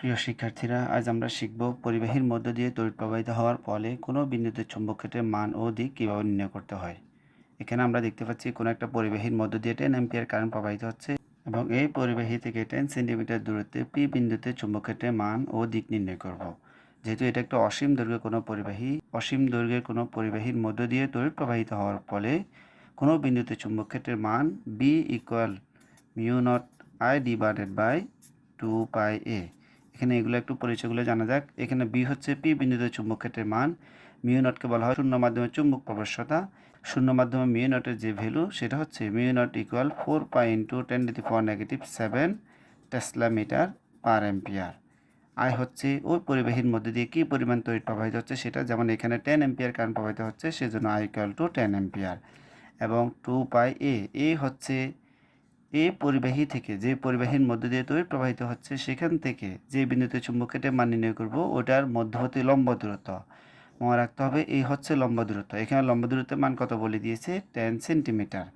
প্রিয় শিক্ষার্থীরা, আজ আমরা শিখব পরিবাহীর মধ্য দিয়ে তড়িৎ প্রবাহিত হওয়ার ফলে কোনো বিন্দুতে চুম্বক ক্ষেত্রের মান ও দিক কীভাবে নির্ণয় করতে হয়। এখানে আমরা দেখতে পাচ্ছি কোনো একটা পরিবাহীর মধ্য দিয়ে টেন অ্যাম্পিয়ার কারেন্ট প্রবাহিত হচ্ছে এবং এই পরিবাহী থেকে টেন সেন্টিমিটার দূরত্বে পি বিন্দুতে চুম্বক ক্ষেত্রের মান ও দিক নির্ণয় করব। যেহেতু এটা একটা অসীম দৈর্ঘ্যের কোনো পরিবাহী, অসীম দৈর্ঘ্যের কোনো পরিবাহীর মধ্য দিয়ে তড়িৎ প্রবাহিত হওয়ার ফলে কোনো বিন্দুতে চুম্বক ক্ষেত্রের মান B equal mu naught I divided by two pi A এখানে এগুলো একটু পরিচয়গুলো জানা যাক। এখানে বি হচ্ছে পি, বিন্দুতে চুম্বক ক্ষেত্রের মান। মিউ নটকে বলা হয় শূন্য মাধ্যমে চুম্বক প্রবশ্যতা। শূন্য মাধ্যমে মিউ নটের যে ভ্যালু, সেটা হচ্ছে mu naught equal four pi into ten the power negative seven tesla metre per ampere. I হচ্ছে ওই পরিবাহীর মধ্যে দিয়ে কী পরিমাণ তড়িৎ প্রবাহিত হচ্ছে সেটা? যেমন এখানে টেন এম্পিয়ার কারেন্ট প্রবাহিত হচ্ছে, সেজন্য I equal to ten ampere. এবং টু পাই এ এ হচ্ছে এই পরিবাহী থেকে, যে পরিবাহীর মধ্য দিয়ে তড়িৎ প্রবাহিত হচ্ছে, সেখান থেকে যে বিন্দুতে চুম্বক কেটে মান নির্ণয় করব, ওটার মধ্যবর্তী লম্ব দূরত্ব। মনে রাখতে হবে, এই হচ্ছে লম্ব দূরত্ব। এখানে লম্ব দূরত্বের মান কত বলে দিয়েছে? Ten centimetre.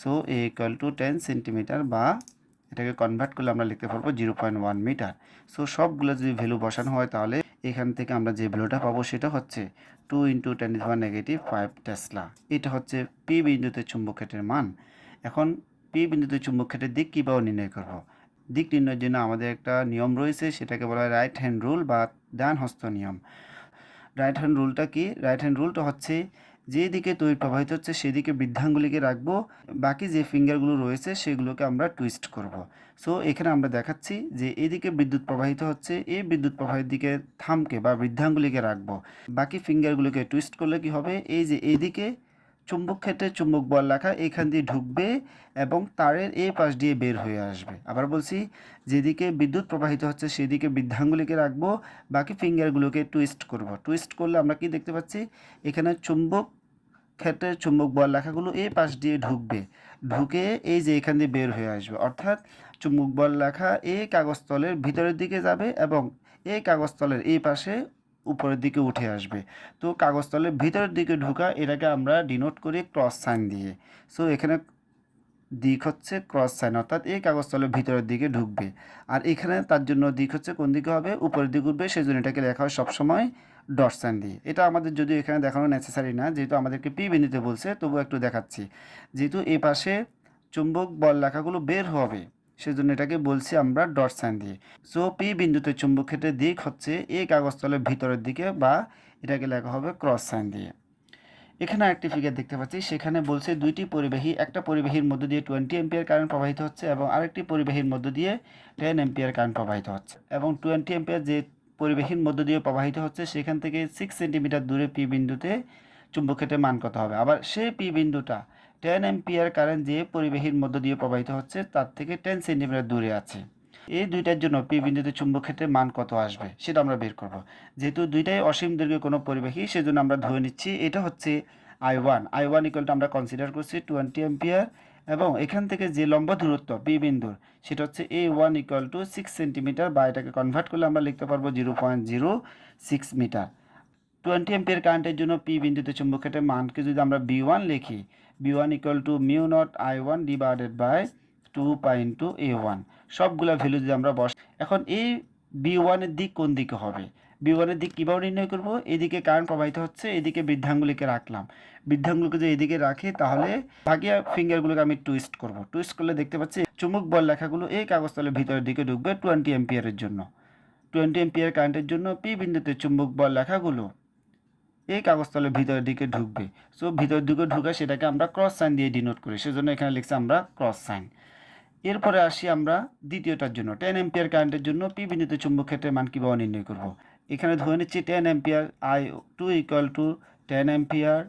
So, A equal to ten centimetre বা এটাকে কনভার্ট করলে আমরা লিখতে পারব zero point one metre so, সবগুলো যদি ভ্যালু বসানো হয় তাহলে এখান থেকে আমরা যে ভ্যালুটা পাবো সেটা হচ্ছে two into ten power negative five tesla এটা হচ্ছে পি বিন্দুতে চুম্বক ক্ষেত্রের মান। এখন পি বিন্দুতে চুম্বক ক্ষেত্রের দিক কীভাবে নির্ণয় করব? দিক নির্ণয়ের জন্য আমাদের একটা নিয়ম রয়েছে, সেটাকে বলা হয় রাইট হ্যান্ড রুল বা ডান হস্ত নিয়ম রাইট হ্যান্ড রুলটা কি? রাইট হ্যান্ড রুলটা হচ্ছে যেদিকে তৈরি প্রবাহিত হচ্ছে, সেদিকে বৃদ্ধাঙ্গুলিকে রাখব, বাকি যে ফিঙ্গারগুলো রয়েছে, সেগুলোকে আমরা টুইস্ট করব। সো এখানে আমরা দেখাচ্ছি যে এদিকে বিদ্যুৎ প্রবাহিত হচ্ছে, এই বিদ্যুৎ প্রবাহের দিকে থামকে বা বৃদ্ধাঙ্গুলিকে রাখব। বাকি ফিঙ্গারগুলোকে টুইস্ট করলে কি হবে? এই যে এইদিকে চুম্বক ক্ষেত্রে চুম্বক বল লেখা এখান দিয়ে ঢুকবে এবং তারের এই পাশ দিয়ে বের হয়ে আসবে। আবার বলছি, যেদিকে বিদ্যুৎ প্রবাহিত হচ্ছে সেদিকে বৃদ্ধাঙ্গুলিকে রাখব, বাকি ফিঙ্গারগুলোকে টুইস্ট করব। টুইস্ট করলে আমরা কি দেখতে পাচ্ছি? এখানে চুম্বক ক্ষেত্রে চুম্বক বল লেখাগুলো এই পাশ দিয়ে ঢুকবে। ঢুকে এই যে এখান দিয়ে বের হয়ে আসবে। অর্থাৎ চুম্বক বল লেখা এই কাগজতলের ভিতরের দিকে যাবে এবং এই কাগজতলের এই পাশে উপরের দিকে উঠে আসবে। তো কাগজতলের ভিতরের দিকে ঢোকা, এটাকে আমরা ডিনোট করি ক্রস সাইন দিয়ে। সো এখানে দিক হচ্ছে ক্রস সাইন অর্থাৎ এই কাগজতলের ভিতরের দিকে ঢুকবে। আর এখানে তার জন্য দিক হচ্ছে কোন দিকে হবে? উপরের দিকে উঠবে সেই জন্য এটাকে লেখা হয় সবসময় ডট সাইন দিয়ে। এটা আমাদের যদিও এখানে দেখানো নেসেসারি না, যেহেতু আমাদেরকে পি বিন্দুতে বলছে তবু একটু দেখাচ্ছি। যেহেতু এই পাশে চুম্বক বল লেখাগুলো বের হবে সেজন্য এটাকে বলছি আমরা ডট সাইন দিয়ে। সো পি বিন্দুতে চুম্বক ক্ষেত্রের দিক হচ্ছে এই কাগজতলের ভিতরের দিকে বা এটাকে লেখা হবে ক্রস সাইন দিয়ে। এখানে আরেকটি ফিগার দেখতে পাচ্ছি, সেখানে বলছে দুইটি পরিবাহী, একটা পরিবাহীর মধ্য দিয়ে টোয়েন্টি এম্পিয়ার কারেন্ট প্রবাহিত হচ্ছে এবং আরেকটি পরিবাহীর মধ্য দিয়ে টেন এম্পিয়ার কারেন্ট প্রবাহিত হচ্ছে। এবং টোয়েন্টি এম্পিয়ার যে পরিবাহীর মধ্য দিয়ে প্রবাহিত হচ্ছে, সেখান থেকে সিক্স সেন্টিমিটার দূরে পি বিন্দুতে চুম্বক ক্ষেত্রে মান কত হবে? আবার সেই পি বিন্দুটা টেন এম্পিয়ার কারেন্ট যে পরিবাহীর মধ্য দিয়ে প্রবাহিত হচ্ছে, তার থেকে টেন সেন্টিমিটার দূরে আছে। এই দুইটার জন্য পি বিন্দুতে চুম্বক ক্ষেত্রে মান কত আসবে, সেটা আমরা বের করব। যেহেতু দুইটাই অসীম দৈর্ঘ্যের কোনো পরিবাহী, সেজন্য আমরা ধরে নিচ্ছি এটা হচ্ছে আই ওয়ান আই ওয়ান ইকুয়ালটা আমরা কনসিডার করছি টোয়েন্টি এম্পিয়ার এবং এখান থেকে যে লম্বা দূরত্ব পি বিন্দুর, সেটা হচ্ছে A one equal to six centimetre বা এটাকে কনভার্ট করলে আমরা লিখতে পারব zero point zero six metre twenty ampere কারেন্টের জন্য পি বিন্দুতে চুম্বক ক্ষেত্রের মানকে যদি আমরা বি ওয়ান লিখি B one equal to mu naught I one divided by two pi into A one সবগুলো ভ্যালু যদি আমরা বস এখন এই বি ওয়ানের দিক কোন দিকে হবে? বি ওয়ানের দিক কীভাবে নির্ণয় করব? এদিকে কারেন্ট প্রবাহিত হচ্ছে, এদিকে বৃদ্ধাঙ্গুলিকে রাখলাম। বৃদ্ধাঙ্গুলিকে যদি এদিকে রাখি, তাহলে ভাগিয়া ফিঙ্গারগুলোকে আমি টুইস্ট করব। টুইস্ট করলে দেখতে পাচ্ছি, চুম্বক বল লেখাগুলো এই কাগজতলের ভিতরের দিকে ঢুকবে টোয়েন্টি এম্পিয়ারের জন্য। টোয়েন্টি এম্পিয়ার কারেন্টের জন্য পি বিন্দুতে চুম্বক বল লেখাগুলো এই কাগজতলের ভিতরের দিকে ঢুকবে। সো ভিতরের দিকে ঢুকে সেটাকে আমরা ক্রস সাইন দিয়ে ডিনোট করি। সেজন্য এখানে লিখছি আমরা ক্রস সাইন এরপরে আসি আমরা দ্বিতীয়টার জন্য। টেন এম্পিয়ার কারেন্টের জন্য পি বিন্দুতে চুম্বক ক্ষেত্রে মান কীভাবে নির্ণয় করব? এখানে ধরে নিচ্ছি ten ampere I two equal to ten ampere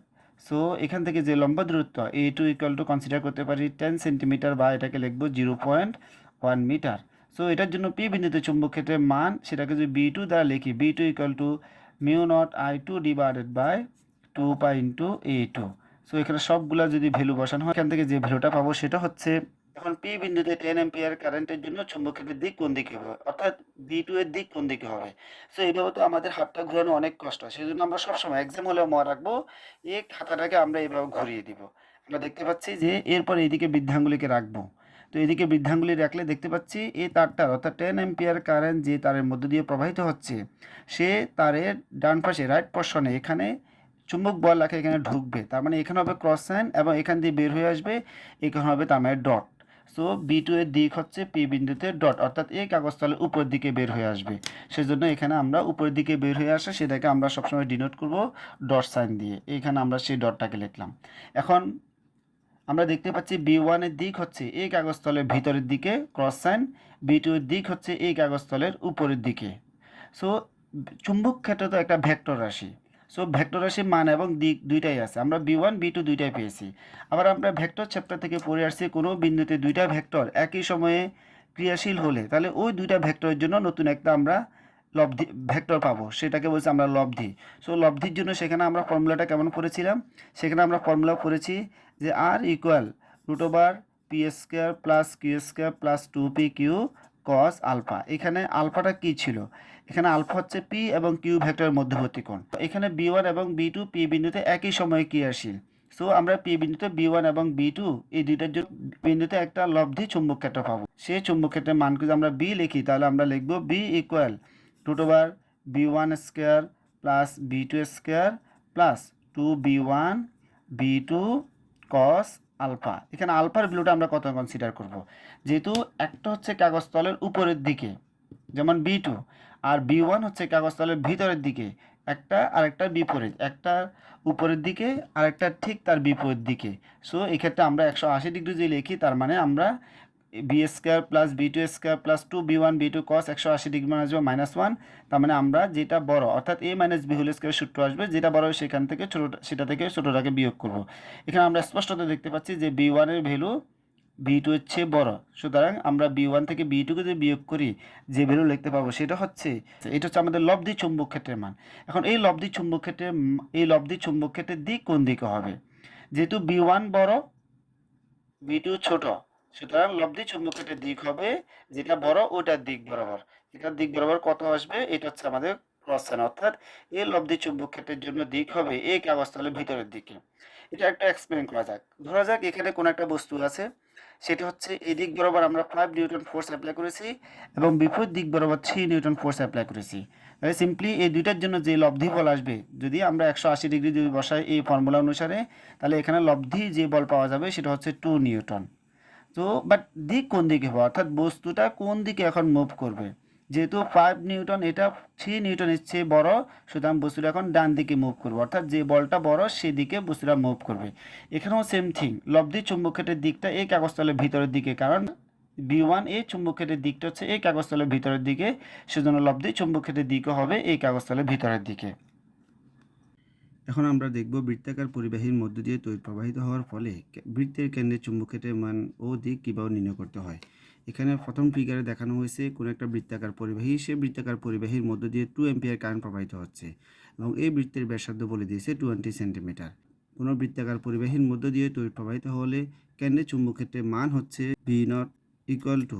so এখান থেকে যে লম্বা দূরত্ব A two equal to consider করতে পারি টেন সেন্টিমিটার বা এটাকে লিখব zero point one metre so এটার জন্য পি বিন্দুতে চুম্বক ক্ষেত্রের মান, সেটাকে যদি বি টু দ্বারা লিখি B two equal to mu naught I two divided by two pi into A two so এখানে সবগুলা যদি ভ্যালু বসানো হয়, এখান থেকে যে ভ্যালুটা পাবো সেটা হচ্ছে এখন পি বিন্দুতে টেন এম্পিয়ার কারেন্টের জন্য চুম্বক দিক কোন দিকে হবে? অর্থাৎ বি টু এর দিক কোন দিকে হবে? সো এইভাবে তো আমাদের হাতটা ঘোরানো অনেক কষ্ট হয়। সেই জন্য আমরা সবসময় এক্সাম হলেও মনে রাখব, এই খাতাটাকে আমরা এইভাবে ঘুরিয়ে দিব। আমরা দেখতে পাচ্ছি যে এরপর এইদিকে বৃদ্ধাঙ্গুলিকে রাখব। তো এদিকে বৃদ্ধাঙ্গুলি রাখলে দেখতে পাচ্ছি এই তারটার অর্থাৎ টেন এম্পিয়ার কারেন্ট যে তারের মধ্য দিয়ে প্রবাহিত হচ্ছে, সে তারের ডান পাশে রাইট পশনে এখানে চুম্বক বল রাখে এখানে ঢুকবে। তার মানে এখানে হবে ক্রস সাইন এবং এখান দিয়ে বের হয়ে আসবে, এখানে হবে তার মানে ডট সো বি টু এর দিক হচ্ছে পি বিন্দুতে ডট অর্থাৎ এই কাগজতলে উপরের দিকে বের হয়ে আসবে। সেজন্য এখানে আমরা উপরের দিকে বের হয়ে আসে, সেটাকে আমরা সবসময় ডিনোট করব ডট সাইন দিয়ে। এইখানে আমরা সেই ডটটাকে লিখলাম। এখন আমরা দেখতে পাচ্ছি বি ওয়ানের দিক হচ্ছে এই কাগজতলের ভিতরের দিকে ক্রস সাইন বি টু দিক হচ্ছে এই কাগজতলের উপরের দিকে। সো চুম্বক ক্ষেত্র তো একটা ভেক্টর রাশি। সো ভেক্টর রাশির মান এবং দিক দুইটাই আছে। আমরা বি ওয়ান বি টু দুইটাই পেয়েছি। আবার আমরা ভেক্টর চ্যাপ্টার থেকে পড়ে আসছি, কোনো বিন্দুতে দুইটা ভেক্টর একই সময়ে ক্রিয়াশীল হলে, তাহলে ওই দুইটা ভেক্টরের জন্য নতুন একটা আমরা লব্ধি ভেক্টর পাবো। সেটাকে বলছি আমরা লব্ধি। সো লব্ধির জন্য সেখানে আমরা ফর্মুলাটা কেমন করেছিলাম? সেখানে আমরা ফর্মুলা করেছি যে R equal root over P square plus Q square plus two P Q cos alpha এখানে আলফাটা কি ছিল? এখানে আলফা হচ্ছে পি এবং কিউ ভেক্টরের মধ্যবর্তী কোণ এখানে বি ওয়ান এবং বি টু পি বিন্দুতে একই সময়ে ক্রিয়াশীল। সো আমরা পি বিন্দুতে বি ওয়ান এবং বি টু এই দুইটার জন্য বিন্দুতে একটা লব্ধি চুম্বক ক্ষেত্র পাবো। সেই চুম্বক ক্ষেত্রের মান যদি আমরা বি লিখি, তাহলে আমরা লিখব B equal over B one square plus B two square plus two B one B two cos alpha এখানে আলফার ভ্যালুটা আমরা কত কনসিডার করব? যেহেতু একটা হচ্ছে কাগজতলের উপরের দিকে, যেমন বি টু আর বি ওয়ান হচ্ছে কাগজতলের ভিতরের দিকে, একটা আরেকটার বিপরীত, একটা উপরের দিকে আরেকটা ঠিক তার বিপরীত দিকে। সো এক্ষেত্রে আমরা একশো আশি ডিগ্রি যদি লিখি, তার মানে আমরা B square plus B two square plus two B one B two cos একশো আশি ডিগ্রি মানে আসবে মাইনাস ওয়ান তার মানে আমরা যেটা বড়, অর্থাৎ A minus B whole square সূত্র আসবে, যেটা বড় সেখান থেকে ছোটো, সেটা থেকে ছোটোটাকে বিয়োগ করব। এখানে আমরা স্পষ্টত দেখতে পাচ্ছি যে বি ওয়ানের ভ্যালু বি টু এর চেয়ে বড়। সুতরাং আমরা বি ওয়ান থেকে বি টুকে যদি বিয়োগ করি, যে ভ্যালু লিখতে পাবো সেটা হচ্ছে, এটা হচ্ছে আমাদের লব্ধি চুম্বক ক্ষেত্রের মান। এখন এই লব্ধি চুম্বক ক্ষেত্রে এই লব্ধি চুম্বক ক্ষেত্রের দিক কোন দিকে হবে? যেহেতু বি ওয়ান বড় বি টু ছোট সুতরাং লব্ধি চুম্বক ক্ষেত্রের দিক হবে, যেটা বড়, ওটার দিক বরাবর। এটার দিক বরাবর কত আসবে, এটা হচ্ছে আমাদের ক্রস সাইন অর্থাৎ এই লব্ধি চুম্বক ক্ষেত্রের জন্য দিক হবে এই কাগজতলের ভিতরের দিকে। এটা একটা এক্সপ্লেন করা যাক। ধরা যাক এখানে কোনো একটা বস্তু আছে, সেটা হচ্ছে এই দিক বরাবর আমরা ফাইভ নিউটন ফোর্স অ্যাপ্লাই করেছি এবং বিপরীত দিক বরাবর থ্রি নিউটন ফোর্স অ্যাপ্লাই করেছি। সিম্পলি এই দুইটার জন্য যে লব্ধি বল আসবে, যদি আমরা একশো আশি ডিগ্রি যদি বসাই এই ফর্মুলা অনুসারে, তাহলে এখানে লব্ধি যে বল পাওয়া যাবে, সেটা হচ্ছে টু নিউটন। তো বাট দিক কোন দিকে হবে? অর্থাৎ বস্তুটা কোন দিকে এখন মুভ করবে? যেহেতু ফাইভ নিউটন, এটা থ্রি নিউটনের চেয়ে বড়, সুতরাং বস্তুটা এখন ডান দিকে মুভ করবে। অর্থাৎ যে বলটা বড়, সেদিকে বস্তুটা মুভ করবে। এখানেও সেম থিং লব্ধি চুম্বক ক্ষেত্রের দিকটা এই কাগজতলের ভিতরের দিকে, কারণ বি ওয়ান এই চুম্বক ক্ষেত্রের দিকটা হচ্ছে এই কাগজতলের ভিতরের দিকে, সেজন্য লব্ধি চুম্বক ক্ষেত্রের দিকও হবে এই কাগজতলের ভিতরের দিকে। এখন আমরা দেখব বৃত্তাকার পরিবাহীর মধ্য দিয়ে তড়িৎ প্রবাহিত হওয়ার ফলে বৃত্তের কেন্দ্রে চুম্বক ক্ষেত্রের মান ও দিক কীভাবে নির্ণয় করতে হয়। এখানে প্রথম ফিগারে দেখানো হয়েছে কোনো একটা বৃত্তাকার পরিবাহী, সে বৃত্তাকার পরিবাহীর মধ্য দিয়ে টু এম্পিয়ার কারেন্ট প্রবাহিত হচ্ছে এবং এই বৃত্তের ব্যাসার্ধ বলে দিয়েছে টোয়েন্টি সেন্টিমিটার কোনো বৃত্তাকার পরিবাহীর মধ্য দিয়ে তড়িৎ প্রবাহিত হলে কেন্দ্রে চুম্বক ক্ষেত্রের মান হচ্ছে B naught equal to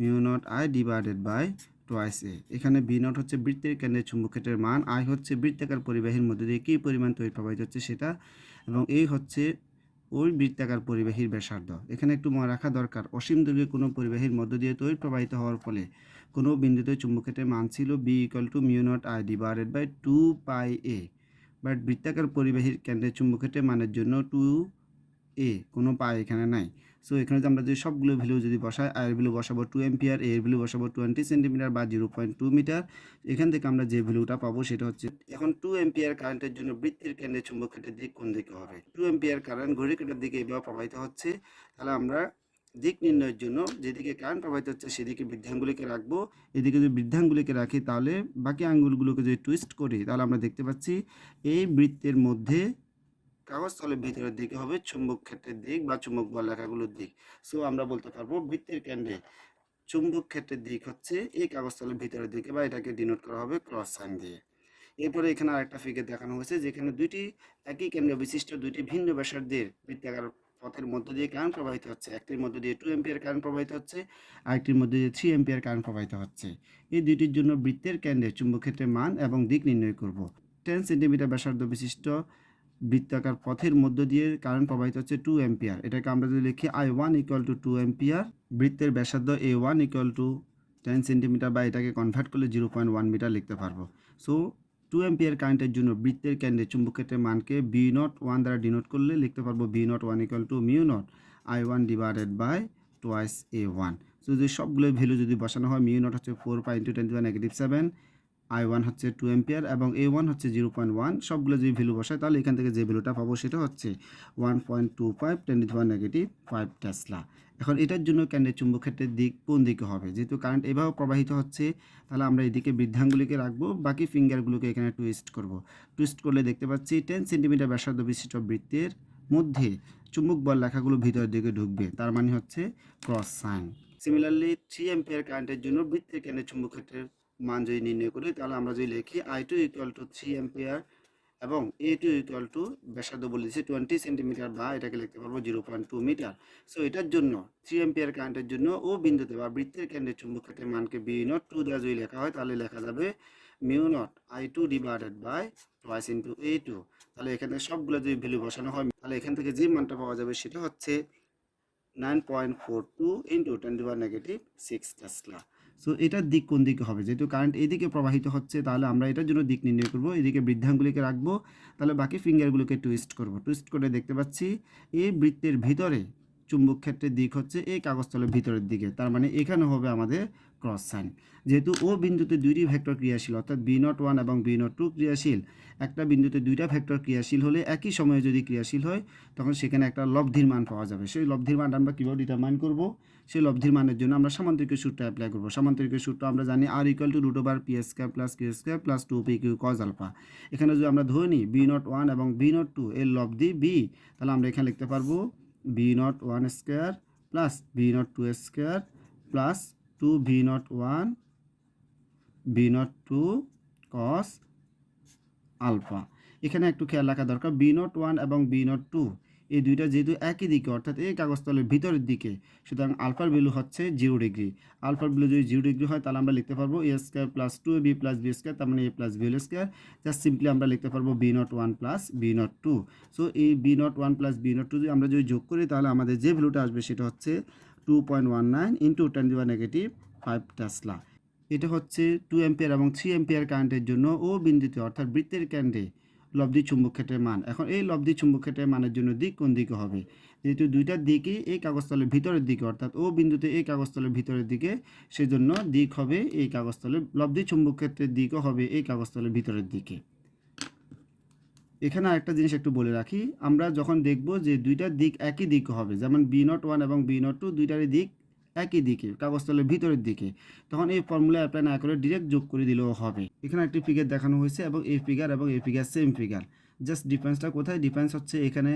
mu naught I divided by twice A এখানে বি নট হচ্ছে বৃত্তের কেন্দ্রের চুম্বক ক্ষেত্রের মান, আই হচ্ছে বৃত্তাকার পরিবাহীর মধ্যে দিয়ে কী পরিমাণ তড়িৎ প্রবাহিত হচ্ছে সেটা, এবং এই হচ্ছে ওই বৃত্তাকার পরিবাহীর ব্যাসার্ধ। এখানে একটু মনে রাখা দরকার, অসীম দূরে কোনো পরিবাহীর মধ্য দিয়ে তড়িৎ প্রবাহিত হওয়ার ফলে কোনো বিন্দুতে চুম্বক ক্ষেত্রের মান ছিল B equal to mu naught I divided by two pi A but বৃত্তাকার পরিবাহীর কেন্দ্রের চুম্বক ক্ষেত্রের মানের জন্য টু এ কোনো পাই এখানে নাই। সো এখানে আমরা যদি সবগুলো ভ্যালু যদি বসাই আয়ের ভ্যালু বসাবো টু এম্পিয়ার এর ভ্যালু বসাবো টোয়েন্টি সেন্টিমিটার বা জিরো পয়েন্ট টু মিটার এখান থেকে আমরা যে ভ্যালুটা পাবো সেটা হচ্ছে, এখন টু এম্পিয়ার কারেন্টের জন্য বৃত্তির কেন্দ্রে চুম্বক ক্ষেত্রের দিক কোন দিকে হবে? টু এম্পিয়ার কারেন্ট ঘড়ি কাটার দিকে এভাবে প্রবাহিত হচ্ছে, তাহলে আমরা দিক নির্ণয়ের জন্য যেদিকে কারেন্ট প্রবাহিত হচ্ছে সেদিকে বৃদ্ধাঙ্গুলিকে রাখব, এদিকে যদি বৃদ্ধাঙ্গুলিকে রাখি তাহলে বাকি আঙ্গুলগুলোকে যদি টুইস্ট করি, তাহলে আমরা দেখতে পাচ্ছি এই বৃত্তের মধ্যে কাগজ তলের ভিতরের দিকে হবে চুম্বক ক্ষেত্রের দিক বা চুম্বক বল রেখাগুলোর দিক। সো আমরা বলতে পারব বৃত্তের কেন্দ্রে চুম্বক ক্ষেত্রের দিক হচ্ছে এই কাগজ তলের ভিতরের দিকে বা এটাকে ডিনোট করা হবে ক্রস সাইন দিয়ে। এরপরে এখানে আরেকটা ফিগার দেখানো হয়েছে যেখানে দুইটি, একই কেন্দ্র বিশিষ্ট দুইটি ভিন্ন ব্যাসার্ধের বৃত্তাকার পথের মধ্য দিয়ে কারেন্ট প্রবাহিত হচ্ছে। একটির মধ্যে দিয়ে টু এম্পিয়ার কারেন্ট প্রবাহিত হচ্ছে, আরেকটির মধ্যে দিয়ে থ্রি এম্পিয়ার কারেন্ট প্রবাহিত হচ্ছে। এই দুইটির জন্য বৃত্তের কেন্দ্রে চুম্বক ক্ষেত্রের মান এবং দিক নির্ণয় করব। টেন সেন্টিমিটার ব্যাসার্ধ বিশিষ্ট বৃত্তাকার পথের মধ্য দিয়ে কারেন্ট প্রবাহিত হচ্ছে টু অ্যাম্পিয়ার এটাকে আমরা যদি লিখি I one equal to two ampere বৃত্তের ব্যাসার্ধ A one equal to ten centimetre বা এটাকে কনভার্ট করলে জিরো পয়েন্ট ওয়ান মিটার লিখতে পারব। সো টু অ্যাম্পিয়ার কারেন্টের জন্য বৃত্তের কেন্দ্রে চুম্বক ক্ষেত্রের মানকে বি নট ওয়ান দ্বারা ডিনোট করলে লিখতে পারব B naught one equal to mu naught I one divided by twice A one so যদি সবগুলো ভ্যালু যদি বসানো হয় মিউ নট হচ্ছে four pi into ten to negative seven I one হচ্ছে টু এম্পিয়ার এবং এ ওয়ান হচ্ছে zero point one সবগুলো যদি ভ্যালু বসায় তাহলে এখান থেকে যে ভ্যালুটা পাবো সেটা হচ্ছে one point two five ten to negative five tesla এখন এটার জন্য কেন্দ্রের চুম্বক ক্ষেত্রের দিক কোন দিকে হবে? যেহেতু কারেন্ট এভাবে প্রবাহিত হচ্ছে, তাহলে আমরা এদিকে বৃদ্ধাঙ্গুলিকে রাখব, বাকি ফিঙ্গারগুলোকে এখানে টুইস্ট করব। টুইস্ট করলে দেখতে পাচ্ছি টেন সেন্টিমিটার ব্যাসার্ধ বিশিষ্ট বৃত্তের মধ্যে চুম্বক বল লেখাগুলো ভিতরের দিকে ঢুকবে, তার মানে হচ্ছে cross sign similarly three ampere কারেন্টের জন্য বৃত্তের কেন্দ্রের চুম্বক ক্ষেত্রের মান যদি নির্ণয় করি, তাহলে আমরা যদি লিখি I two equal to three ampere এবং এ টু ইকুয়াল টু ব্যাসার্ধ বলে দিচ্ছি টোয়েন্টি সেন্টিমিটার বা এটাকে লিখতে পারব zero point two metre so এটার জন্য থ্রি এম্পিয়ার কারেন্টের জন্য ও বিন্দুতে বা বৃত্তের কেন্দ্রের চুম্বক ক্ষেত্রের মানকে বি নট টু দেওয়া যদি লেখা হয়, তাহলে লেখা যাবে mu naught I two divided by twice into A two তাহলে এখান থেকে সবগুলো যদি ভ্যালু বসানো হয়, তাহলে এখান থেকে যে মানটা পাওয়া যাবে সেটা হচ্ছে nine point four two into ten to negative six tesla so এটার দিক কোন দিকে হবে? যেহেতু কারেন্ট এদিকে প্রবাহিত হচ্ছে, তাহলে আমরা এটার জন্য দিক নির্ণয় করব। এদিকে বৃদ্ধাঙ্গুলিকে রাখব, তাহলে বাকি ফিঙ্গারগুলোকে টুইস্ট করব। টুইস্ট করে দেখতে পাচ্ছি, এই বৃত্তের ভিতরে চুম্বক ক্ষেত্রের দিক হচ্ছে এই কাগজতলের ভিতরের দিকে। তার মানে এখানে হবে আমাদের ক্রস সাইন যেহেতু ও বিন্দুতে দুইটি ভেক্টর ক্রিয়াশীল, অর্থাৎ বি নট ওয়ান এবং বি নট টু ক্রিয়াশীল, একটা বিন্দুতে দুইটা ভেক্টর ক্রিয়াশীল হলে একই সময়ে যদি ক্রিয়াশীল হয়, তখন সেখানে একটা লব্ধির মান পাওয়া যাবে। সেই লব্ধির মান আমরা কীভাবে ডিটারমাইন করব? সেই লব্ধির মানের জন্য আমরা সামান্তরিকের সূত্র অ্যাপ্লাই করব। সামান্তরিকের সূত্র আমরা জানি R equal to root over P square plus Q square plus two P Q cos alpha এখানে যদি আমরা ধরে নিই বি নট ওয়ান এবং বি নট টু এর লব্ধি বি তাহলে আমরা এখানে লিখতে পারব B naught one square plus V naught two square plus two V naught one B naught two cos alpha এখানে একটু খেয়াল রাখা দরকার। বি নট ওয়ান এবং বি নট টু এই দুইটা যেহেতু একই দিকে, অর্থাৎ এই কাগজতলের ভিতরের দিকে, সুতরাং আলফার ভ্যালু হচ্ছে জিরো ডিগ্রি। আলফার ভ্যালু যদি জিরো ডিগ্রি হয়, তাহলে আমরা লিখতে পারব A square plus two B plus B square তার মানে A plus B square just simply আমরা লিখতে পারব B naught one plus B naught two so এই B naught one plus B naught two যদি আমরা যদি যোগ করি, তাহলে আমাদের যে ভ্যালুটা আসবে, সেটা হচ্ছে two point one nine into ten negative five tesla এটা হচ্ছে টু এম্পিয়ার এবং থ্রি এম্পিয়ার কারেন্টের জন্য ও বিন্দুতে, অর্থাৎ বৃত্তের কেন্দ্রে। লব্ধি চুম্বক ক্ষেত্রের মান। এখন এই লব্ধি চুম্বক ক্ষেত্রের মানের জন্য দিক কোন দিকে হবে? যেহেতু দুইটার দিকই এই কাগজতলের ভিতরের দিকে, অর্থাৎ ও বিন্দুতে এই কাগজতলের ভিতরের দিকে, সেজন্য দিক হবে এই কাগজতলের, লব্ধি চুম্বক ক্ষেত্রের দিকও হবে এই কাগজতলের ভিতরের দিকে। এখানে আরেকটা জিনিস একটু বলে রাখি, আমরা যখন দেখব যে দুইটার দিক একই দিক হবে, যেমন বি নট ওয়ান এবং বি নট টু দুইটারই দিক একই দিকে, কাগজতলের ভিতরের দিকে। তখন এই ফর্মুলা অ্যাপ্লাই না করে ডিরেক্ট যোগ করে দিলেও হবে। এখানে একটি ফিগার দেখানো হয়েছে এবং এই ফিগার এবং এই ফিগার সেম ফিগার জাস্ট ডিফারেন্সটা কোথায়? ডিফারেন্স হচ্ছে এখানে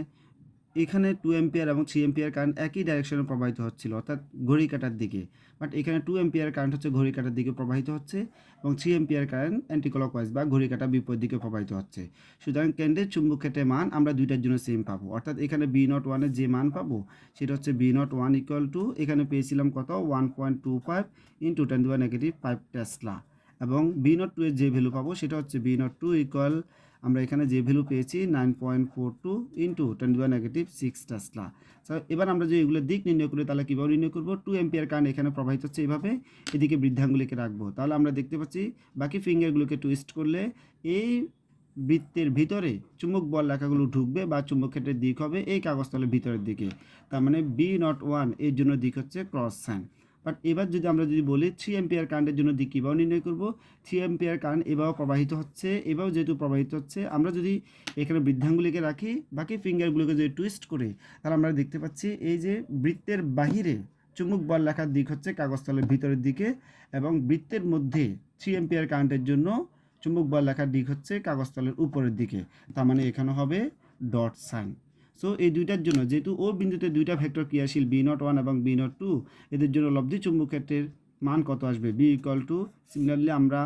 এখানে টু এম্পিয়ার এবং থ্রি এম্পিয়ার কারেন্ট একই ডাইরেকশনে প্রবাহিত হচ্ছিল, অর্থাৎ ঘড়ি কাটার দিকে। বাট এখানে টু এম্পিয়ার কারেন্ট হচ্ছে ঘড়ি কাটার দিকে প্রবাহিত হচ্ছে এবং থ্রি এম্পিয়ার কারেন্ট অ্যান্টিক্লকওয়াইজ বা ঘড়ি কাটা বিপরীত দিকে প্রবাহিত হচ্ছে। সুতরাং কেন্দ্রের চুম্বক ক্ষেত্রে মান আমরা দুইটার জন্য সেম পাবো। অর্থাৎ এখানে বি নট ওয়ানের যে মান পাবো, সেটা হচ্ছে B naught one equal to এখানে পেয়েছিলাম কত? One point two five into ten to negative five tesla এবং বি নট টু এর যে ভ্যালু পাবো, সেটা হচ্ছে বি নট টু ইকুয়াল আমরা এখানে যে ভ্যালু পেয়েছি nine point four two into ten to negative six tesla এবার আমরা যদি এগুলো দিক নির্ণয় করি, তাহলে কীভাবে নির্ণয় করব? টু এম্পিয়ার কারেন্ট এখানে প্রবাহিত হচ্ছে এইভাবে, এদিকে বৃদ্ধাঙ্গুলিকে রাখব। তাহলে আমরা দেখতে পাচ্ছি, বাকি ফিঙ্গারগুলোকে টুইস্ট করলে এই বৃত্তের ভিতরে চুম্বক বল লেখাগুলো ঢুকবে বা চুম্বক ক্ষেত্রের দিক হবে এই কাগজতলের ভিতরের দিকে। তার মানে বি নট ওয়ানের জন্য দিক হচ্ছে ক্রস সাইন বাট এবার যদি আমরা যদি বলি থ্রি এম্পিয়ার কারেন্টের জন্য দিক কীভাবে নির্ণয় করব? থ্রি এম্পিয়ার কারেন্ট এভাবে প্রবাহিত হচ্ছে এভাবেও যেহেতু প্রবাহিত হচ্ছে, আমরা যদি এখানে বৃদ্ধাঙ্গুলিকে রাখি, বাকি ফিঙ্গারগুলোকে যদি টুইস্ট করে, তাহলে আমরা দেখতে পাচ্ছি এই যে বৃত্তের বাহিরে চুমুক বল লেখার দিক হচ্ছে কাগজতলের ভিতরের দিকে এবং বৃত্তের মধ্যে থ্রি এম্পিয়ার কারেন্টের জন্য চুম্বক বল লেখার দিক হচ্ছে কাগজতলের উপরের দিকে। তার মানে এখানে হবে ডট সাইন সো এই দুইটার জন্য, যেহেতু ও বিন্দুতে দুইটা ভেক্টর ক্রিয়াশীল বি নট ওয়ান এবং বি নট টু এদের জন্য লব্ধি চুম্বক ক্ষেত্রের মান কত আসবে? বি ইকুয়াল টু সিমিলারলি আমরা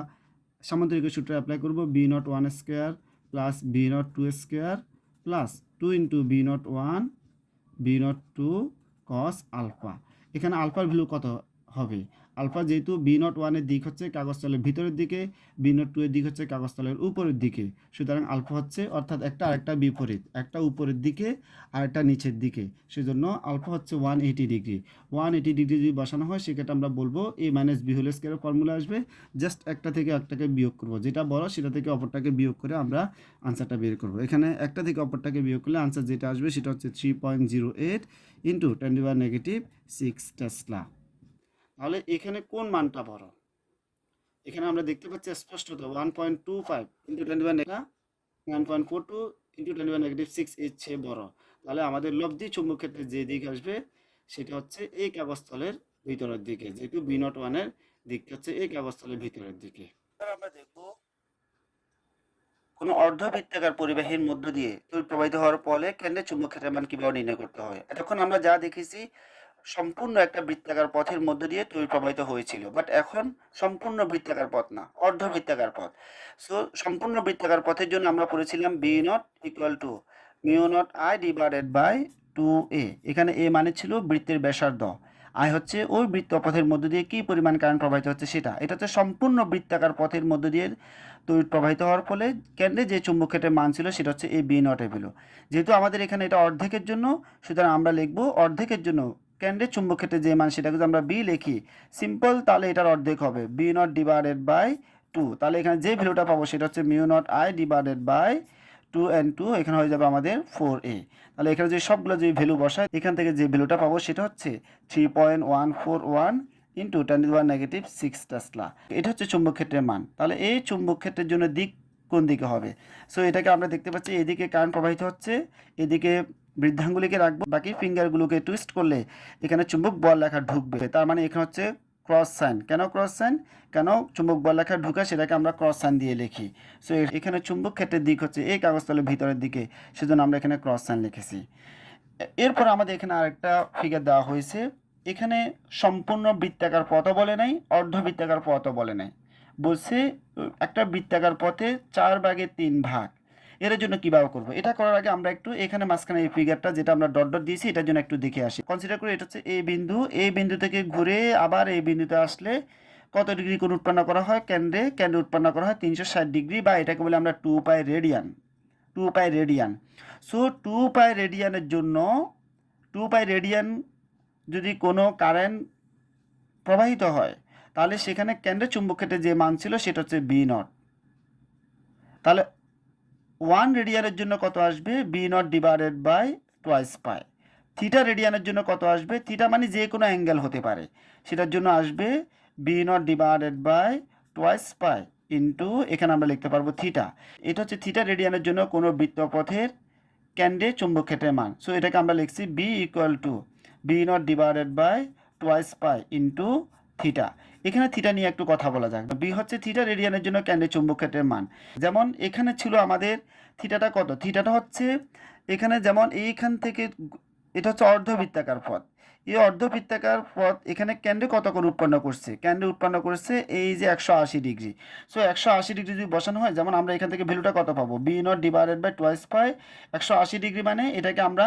সামান্তরিকের সূত্র অ্যাপ্লাই করব B naught one square plus B naught two square plus two into B naught one B naught two cos alpha এখানে আলফার ভ্যালু কত হবে? আলফা যেহেতু বি নট ওয়ানের দিক হচ্ছে কাগজ তলের ভিতরের দিকে, বি নট টু এর দিক হচ্ছে কাগজ তলের উপরের দিকে। সুতরাং আলফা হচ্ছে অর্থাৎ একটা আরেকটা বিপরীত, একটা উপরের দিকে আর একটা নিচের দিকে। সেজন্য আলফা হচ্ছে one eighty degree. One eighty degree যদি বসানো হয়, সেক্ষেত্রে আমরা বলব এ মাইনাস বি হোল স্কোয়ারের ফর্মুলা আসবে। জাস্ট একটা থেকে একটাকে বিয়োগ করব। যেটা বড় সেটা থেকে অপরটাকে বিয়োগ করে আমরা আনসারটা বের করব। এখানে একটা থেকে অপরটাকে বিয়োগ করলে আনসার যেটা আসবে, সেটা হচ্ছে three point zero eight into twenty one negative six tesla তাহলে এখানে কোন মানটা বড়? এখানে আমরা দেখতে পাচ্ছি স্পষ্টত one point two five into twenty one one point four two into twenty one negative six এর চেয়ে বড়। তাহলে আমাদের লব্ধি চুম্বক ক্ষেত্রে যে দিক আসবে, সেটা হচ্ছে এই কাগজস্থলের ভিতরের দিকে। যেহেতু বি নট ওয়ানের দিকটা হচ্ছে এই কাগজস্থলের ভিতরের দিকে। কোনো অর্ধবৃত্তাকার পরিবাহীর মধ্য দিয়ে তড়িৎ প্রবাহিত হওয়ার ফলে কেন্দ্রের চুম্বক ক্ষেত্রের মান কীভাবে নির্ণয় করতে হয়। এতক্ষণ আমরা যা দেখেছি সম্পূর্ণ একটা বৃত্তাকার পথের মধ্য দিয়ে তৈরি প্রবাহিত হয়েছিল। বাট এখন সম্পূর্ণ বৃত্তাকার পথ না, অর্ধ বৃত্তাকার পথ। সো সম্পূর্ণ বৃত্তাকার পথের জন্য আমরা পড়েছিলাম B naught equal to mu naught I divided by two A এখানে এ মানে ছিল বৃত্তের ব্যাসার্ধ। আই হচ্ছে ওই বৃত্ত পথের মধ্য দিয়ে কী পরিমাণ কারেন্ট প্রবাহিত হচ্ছে সেটা। এটা হচ্ছে সম্পূর্ণ বৃত্তাকার পথের মধ্য দিয়ে তড়িৎ প্রবাহিত হওয়ার ফলে কেন্দ্রে যে চুম্বক ক্ষেত্রের মান ছিল সেটা হচ্ছে এ বি নট এ যেহেতু আমাদের এখানে এটা অর্ধেকের জন্য, সুতরাং আমরা লিখব অর্ধেকের জন্য কেন্দ্রের চুম্বক ক্ষেত্রে যে মান, সেটাকে যদি আমরা বি লিখি সিম্পল তাহলে এটার অর্ধেক হবে। B naught divided by two তাহলে এখানে যে ভ্যালুটা পাবো, সেটা হচ্ছে mu naught I divided by two and two এখানে হয়ে যাবে আমাদের ফোর এ তাহলে এখানে যে সবগুলো যে ভ্যালু বসায়, এখান থেকে যে ভ্যালুটা পাবো, সেটা হচ্ছে three point one four one into ten one negative six tesla এটা হচ্ছে চুম্বক ক্ষেত্রের মান। তাহলে এই চুম্বক ক্ষেত্রের জন্য দিক কোন দিকে হবে? সো এটাকে আমরা দেখতে পাচ্ছি, এদিকে কারেন্ট প্রবাহিত হচ্ছে, এদিকে বৃদ্ধাঙ্গুলিকে রাখব, বাকি ফিঙ্গারগুলোকে টুইস্ট করলে এখানে চুম্বক বল লেখা ঢুকবে। তার মানে এখানে হচ্ছে ক্রস সাইন কেন ক্রস সাইন কেন চুম্বক বল লেখা ঢুকা সেটাকে আমরা ক্রস সাইন দিয়ে লিখি। সো এখানে চুম্বক ক্ষেত্রের দিক হচ্ছে এই কাগজতলের ভিতরের দিকে, সেজন্য আমরা এখানে ক্রস সাইন লিখেছি। এরপর আমাদের এখানে আরেকটা ফিগার দেওয়া হয়েছে। এখানে সম্পূর্ণ বৃত্তাকার পথও বলে নাই, অর্ধ বৃত্তাকার পথও বলে নাই। বলছে, একটা বৃত্তাকার পথে চার ভাগের তিন ভাগ। এর জন্য কীভাবে করব? এটা করার আগে আমরা একটু এখানে মাঝখানে এই ফিগারটা যেটা আমরা ডট ডট দিয়েছি, এটার জন্য একটু দেখে আসি। কনসিডার করি এটা হচ্ছে এই বিন্দু। এই বিন্দু থেকে ঘুরে আবার এই বিন্দুতে আসলে কত ডিগ্রি কোণ উৎপন্ন করা হয়? কেন্দ্রে কেন্দ্রে উৎপন্ন করা হয় তিনশো ষাট ডিগ্রি বা এটাকে বলে আমরা two pi radian two pi radian so two pi রেডিয়ানের জন্য টু পাই রেডিয়ান যদি কোনো কারেন্ট প্রবাহিত হয়, তাহলে সেখানে কেন্দ্রের চুম্বক ক্ষেত্রে যে মান ছিল সেটা হচ্ছে বি নট তাহলে ওয়ান রেডিয়ানের জন্য কত আসবে? B naught divided by twice pi. Theta রেডিয়ানের জন্য কত আসবে? থিটা মানে যে কোনো অ্যাঙ্গেল হতে পারে। সেটার জন্য আসবে B naught divided by twice pi into, এখানে আমরা লিখতে পারব থিটা। এটা হচ্ছে থিটা রেডিয়ানের জন্য কোনো বৃত্তপথের ক্যান্ডে চুম্বক ক্ষেত্রের মান। সো এটাকে আমরা লিখছি B equal to B naught divided by twice pi into theta এখানে থিটা নিয়ে একটু কথা বলা যাক। বি হচ্ছে থিটা রেডিয়ানের জন্য ক্যান্ডে চুম্বক ক্ষেত্রের মান। যেমন এখানে ছিল আমাদের থিটাটা কত? থিটাটা হচ্ছে এখানে যেমন এইখান থেকে এটা হচ্ছে অর্ধবৃত্তাকার পথ। এই অর্ধবৃত্তাকার পথ এখানে ক্যান্ডে কত করে উৎপন্ন করছে? ক্যান্ডে উৎপন্ন করছে এই যে একশো আশি ডিগ্রি। সো একশো আশি ডিগ্রি যদি বসানো হয়, যেমন আমরা এখান থেকে ভ্যালুটা কত পাবো? B naught divided by twice pi একশো আশি ডিগ্রি মানে এটাকে আমরা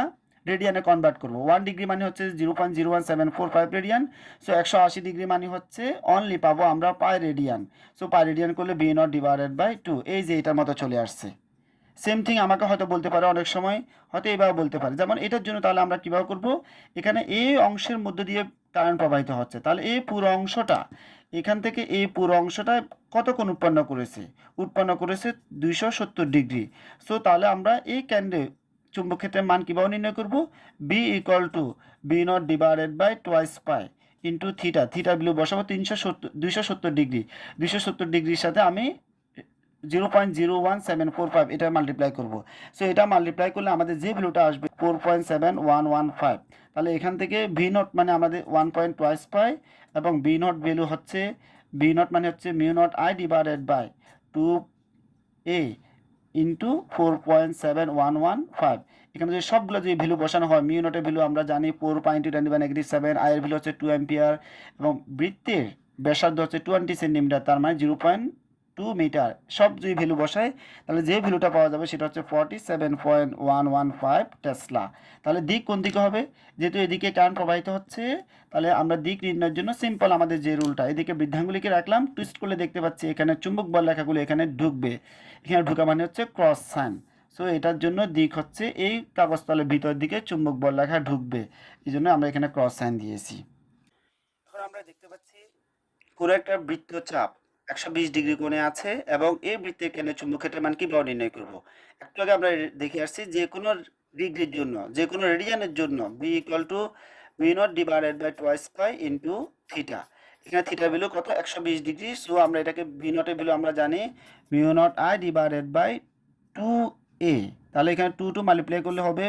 রেডিয়ানে কনভার্ট করব। ওয়ান ডিগ্রি মানে হচ্ছে zero point zero one seven four five radian so একশো আশি ডিগ্রি মানে হচ্ছে অনলি পাবো আমরা pi radian so pi radian করলে B naught divided by two এই যে এটার মতো চলে আসছে। সেম থিং আমাকে হয়তো বলতে পারে অনেক সময়, হয়তো এইভাবে বলতে পারে। যেমন এটার জন্য তাহলে আমরা কীভাবে করব? এখানে এই অংশের মধ্য দিয়ে কারেন্ট প্রবাহিত হচ্ছে। তাহলে এই পুরো অংশটা, এখান থেকে এই পুরো অংশটা কতক্ষণ উৎপন্ন করেছে? উৎপন্ন করেছে দুইশো সত্তর ডিগ্রি সো তাহলে আমরা এই ক্যান্ডে চুম্বক ক্ষেত্রের মান কীভাবে নির্ণয় করব? B equal to B naught divided by twice pi into theta theta value বসাবো তিনশো সত্তর, দুইশো সত্তর ডিগ্রি দুইশো সত্তর ডিগ্রির সাথে আমি zero point zero one seven four five এটা মাল্টিপ্লাই করব। সো এটা মাল্টিপ্লাই করলে আমাদের যে ভ্যালুটা আসবে four point seven one one five তাহলে এখান থেকে ভি নট মানে আমাদের ওয়ান পয়েন্ট টোয়াইস পাই এবং বি নট ভ্যালু হচ্ছে বি নট মানে হচ্ছে mu naught I divided by two A into four point seven one one five এখানে যদি সবগুলো যদি ভ্যালু বসানো হয় মিউ নটের ভ্যালু আমরা জানি four point two twenty negative seven আয়ের ভ্যালু হচ্ছে টু এম্পিয়ার এবং বৃত্তের ব্যাসার্ধ হচ্ছে টোয়েন্টি সেন্টিমিটার তার মানে জিরো পয়েন্ট টু মিটার সব যদি ভ্যালু বসাই তাহলে যে ভ্যালুটা পাওয়া যাবে সেটা হচ্ছে forty seven point one one five tesla তাহলে দিক কোন দিকে হবে? যেহেতু এদিকে কারেন্ট প্রবাহিত হচ্ছে, তাহলে আমরা দিক নির্ণয়ের জন্য সিম্পল আমাদের যে রুলটা এদিকে বৃদ্ধাঙ্গুলিকে রাখলাম টুইস্ট করলে দেখতে পাচ্ছি এখানে চুম্বক বল লেখাগুলো এখানে ঢুকবে। এখানে ঢুকা মানে হচ্ছে ক্রস সাইন সো এটার জন্য দিক হচ্ছে এই কাগজ তলের ভিতর দিকে চুম্বক বল লেখা ঢুকবে। এই জন্য আমরা এখানে ক্রস সাইন দিয়েছি। এখন আমরা দেখতে পাচ্ছি কোনো একটা বৃত্ত চাপ একশো বিশ ডিগ্রি কোণে আছে এবং এই বৃত্তের কেন্দ্রে চুম্বক ক্ষেত্রের মান কীভাবে নির্ণয় করব। একটু আগে আমরা দেখে আসছি যে কোনো ডিগ্রির জন্য, যে কোনো রেডিয়ানের জন্য B equal to B naught divided by twice pi into theta এখানে থিটা ভ্যালু কত? একশো বিশ ডিগ্রি। সো আমরা এটাকে বি নটের ভ্যালু আমরা জানি mu naught I divided by two A তাহলে এখানে টু টু মাল্টিপ্লাই করলে হবে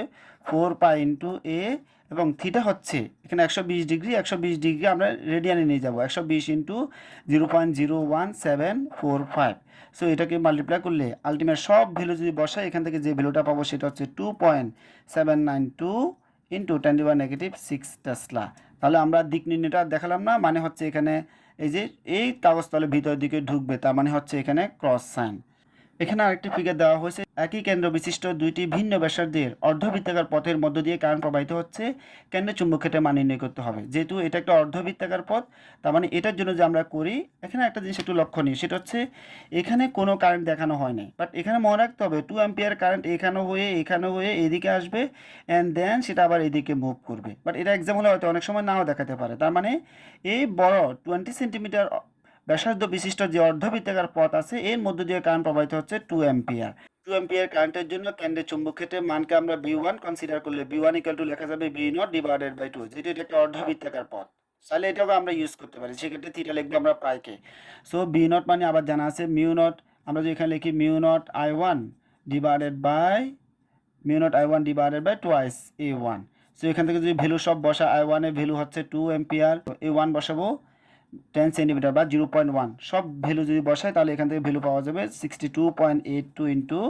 ফোর পাই ইন্টু এ এবং থিটা হচ্ছে, এখানে একশো বিশ ডিগ্রি, একশো বিশ ডিগ্রি আমরা রেডিয়ানে নিয়ে যাব, একশো বিশ into zero point zero one seven four five so এটাকে মাল্টিপ্লাই করলে আলটিমেট সব ভ্যালু যদি বসাই, এখান থেকে যে ভ্যালুটা পাবো সেটা হচ্ছে two point seven nine two into twenty one negative six tesla তাহলে আমরা দিক নির্ণয়টা দেখালাম না মানে হচ্ছে এখানে এই যে এই কাগজ তলের ভিতর দিকে ঢুকবে, তার মানে হচ্ছে এখানে ক্রস সাইন এখানে আরেকটি ফিগার দেওয়া হয়েছে। একই কেন্দ্র বিশিষ্ট দুইটি ভিন্ন ব্যাসার্ধের অর্ধবৃত্তাকার পথের মধ্য দিয়ে কারেন্ট প্রবাহিত হচ্ছে। কেন্দ্রের চুম্বক ক্ষেত্রে মান নির্ণয় করতে হবে। যেহেতু এটা একটা অর্ধবৃত্তাকার পথ, তার মানে এটার জন্য যে আমরা করি, এখানে একটা জিনিস একটু লক্ষণীয়, সেটা হচ্ছে এখানে কোনো কারেন্ট দেখানো হয়নি বাট এখানে মনে রাখতে হবে টু অ্যাম্পিয়ার কারেন্ট এখানে হয়ে এখানে হয়ে, এদিকে আসবে অ্যান্ড দেন সেটা আবার এদিকে মুভ করবে। বাট এটা এক্সাম হলে হয়তো অনেক সময় নাও দেখাতে পারে। তার মানে এই বড় টোয়েন্টি সেন্টিমিটার ব্যাসার্ধ বিশিষ্ট যে অর্ধবৃত্তাকার পথ আছে, এর মধ্য দিয়ে কারেন্ট প্রবাহিত হচ্ছে টু অ্যাম্পিয়ার টু অ্যাম্পিয়ার কারেন্টের জন্য কেন্দ্রের চুম্বক ক্ষেত্রে মানকে আমরা বি ওয়ান কনসিডার করলে বি ওয়ান ইকাল টু লেখা যাবে B naught divided by two যেটা এটা একটা অর্ধবৃত্তাকার পথ। তাহলে এটাকে আমরা ইউজ করতে পারি, সেক্ষেত্রে থিটা লিখব আমরা পাইকে সো বি নট মানে আবার জানা আছে মিউ নট আমরা যদি এখানে লিখি mu naught I one divided by mu naught I one divided by twice A one so এখান থেকে যদি ভ্যালু সব বসা আই ওয়ানের ভ্যালু হচ্ছে টু এম্পিয়ার এ ওয়ান বসাবো টেন সেন্টিমিটার বা জিরো পয়েন্ট ওয়ান সব ভ্যালু যদি বসায় তাহলে এখান থেকে ভ্যালু পাওয়া যাবে sixty two point eight two into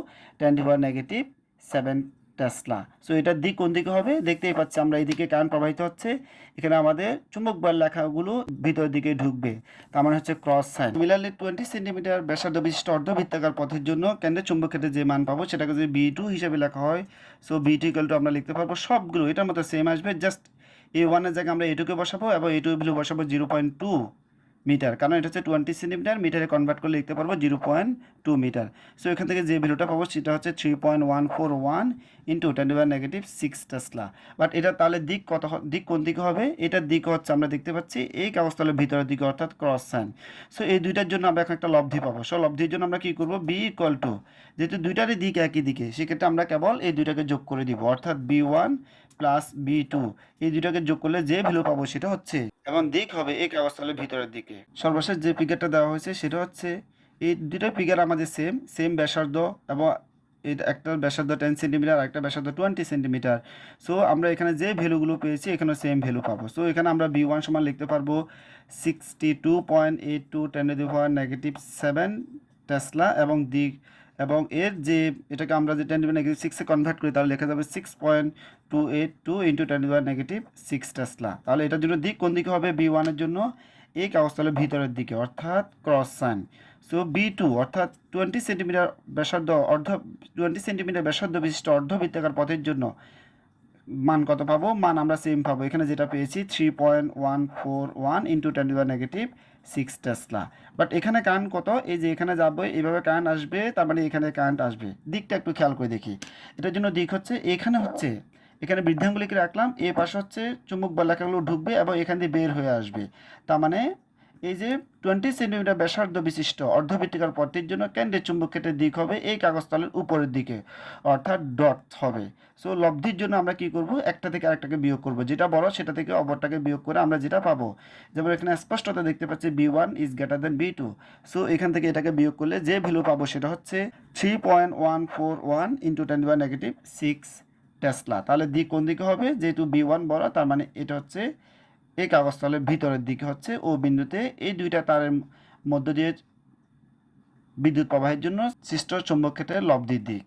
ten ডিভার negative seven tesla so এটার দিক কোন দিকে হবে? দেখতেই পাচ্ছি আমরা এইদিকে কারেন্ট প্রবাহিত হচ্ছে। এখানে আমাদের চুম্বক বল লেখাগুলো ভিতরের দিকে ঢুকবে। তার মানে হচ্ছে cross sign similarly twenty centimetre ব্যাসার্ধ বিশিষ্ট অর্ধবৃত্তাকার পথের জন্য কেন্দ্রের চুম্বক ক্ষেত্রে যে মান পাবো, সেটাকে যদি বি টু হিসেবে লেখা হয় সো বি টু আমরা লিখতে পারব সবগুলো। এটার মতো সেম আসবে জাস্ট এ ওয়ানের জায়গায় আমরা এটুকে বসাবো এবং এটু ভ্যালু বসাবো জিরো পয়েন্ট টু মিটার কারণ এটা হচ্ছে টোয়েন্টি সেন্টিমিটার মিটারে কনভার্ট করলে লিখতে পারব zero point two metre so এখান থেকে যে ভ্যালুটা পাবো সেটা হচ্ছে three point one four one into ten one negative six tesla but এটা তাহলে দিক কত দিক কোন দিকে হবে? এটার দিক হচ্ছে আমরা দেখতে পাচ্ছি এই কাগজ তলের ভিতরের দিকে, অর্থাৎ ক্রস সাইন সো এই দুইটার জন্য আমরা এখন একটা লব্ধি পাবো। সো লব্ধির জন্য আমরা কী করব? বি ইকুয়াল টু যেহেতু দুইটারই দিক একই দিকে, সেক্ষেত্রে আমরা কেবল এই দুইটাকে যোগ করে দিব, অর্থাৎ B one plus B two. এই দুইটাকে যোগ করলে যে ভ্যালু পাবো সেটা হচ্ছে এবং দিক হবে এই কাগজ তলের ভিতরের দিকে। সর্বশেষ যে ফিগারটা দেওয়া হয়েছে সেটা হচ্ছে এই দুটো ফিগার আমাদের সেম সেম ব্যাসার্ধ এবং একটা ব্যাসার্ধ টেন সেন্টিমিটার একটা ব্যাসার্ধ টোয়েন্টি সেন্টিমিটার সো আমরা এখানে যে ভ্যালুগুলো পেয়েছি এখানে সেম ভ্যালু পাবো। সো এখানে আমরা বি ওয়ান সমান লিখতে পারব sixty two point eight two ten to power negative seven tesla এবং দিক এবং এর যে এটাকে আমরা যে টেন নেগেটিভ সিক্সে কনভার্ট করি, তাহলে লেখা যাবে six point two eight two into ten negative six tesla তাহলে এটার জন্য দিক কোন দিকে হবে? বি ওয়ানের জন্য। এই কাগজতলের ভিতরের দিকে, অর্থাৎ cross sign so B two অর্থাৎ টোয়েন্টি সেন্টিমিটার ব্যাসার্ধ, অর্ধ টোয়েন্টি সেন্টিমিটার ব্যাসার্ধ বিশিষ্ট অর্ধবৃত্তাকার পথের জন্য মান কত পাবো? মান আমরা সেম পাবো। এখানে যেটা পেয়েছি three point one four one into ten negative six tesla but এখানে কারেন্ট কত? এই যে এখানে যাব, এইভাবে কারেন্ট আসবে, তার মানে এখানে কারেন্ট আসবে। দিকটা একটু খেয়াল করে দেখি। এটার জন্য দিক হচ্ছে, এখানে হচ্ছে, এখানে বৃদ্ধাঙ্গুলিকে রাখলাম, এ পাশে হচ্ছে চুম্বক বলাকাগুলো ঢুকবে এবং এখান দিয়ে বের হয়ে আসবে। তার মানে এই যে টোয়েন্টি সেন্টিমিটার ব্যাসার্ধ বিশিষ্ট অর্ধবৃত্তিকার পথটির জন্য কেন্দ্রের চুম্বক ক্ষেত্রের দিক হবে এই কাগজতলের উপরের দিকে, অর্থাৎ ডট হবে। সো লব্ধির জন্য আমরা কি করব? একটা থেকে আরেকটাকে বিয়োগ করব। যেটা বড়, সেটা থেকে অপরটাকে বিয়োগ করে আমরা যেটা পাবো। যেমন এখানে স্পষ্টতা দেখতে পাচ্ছি B one is greater than B two so এখান থেকে এটাকে বিয়োগ করলে যে ভ্যালু পাবো সেটা হচ্ছে three point one four one into ten negative six tesla তাহলে দিক কোন দিকে হবে? যেহেতু বি ওয়ান বড়, তার মানে এটা হচ্ছে এই কাগজতলের ভিতরের দিকে হচ্ছে ও বিন্দুতে এই দুইটা তারের মধ্য দিয়ে বিদ্যুৎ প্রবাহের জন্য সৃষ্ট চুম্বক ক্ষেত্রের লব্ধির দিক।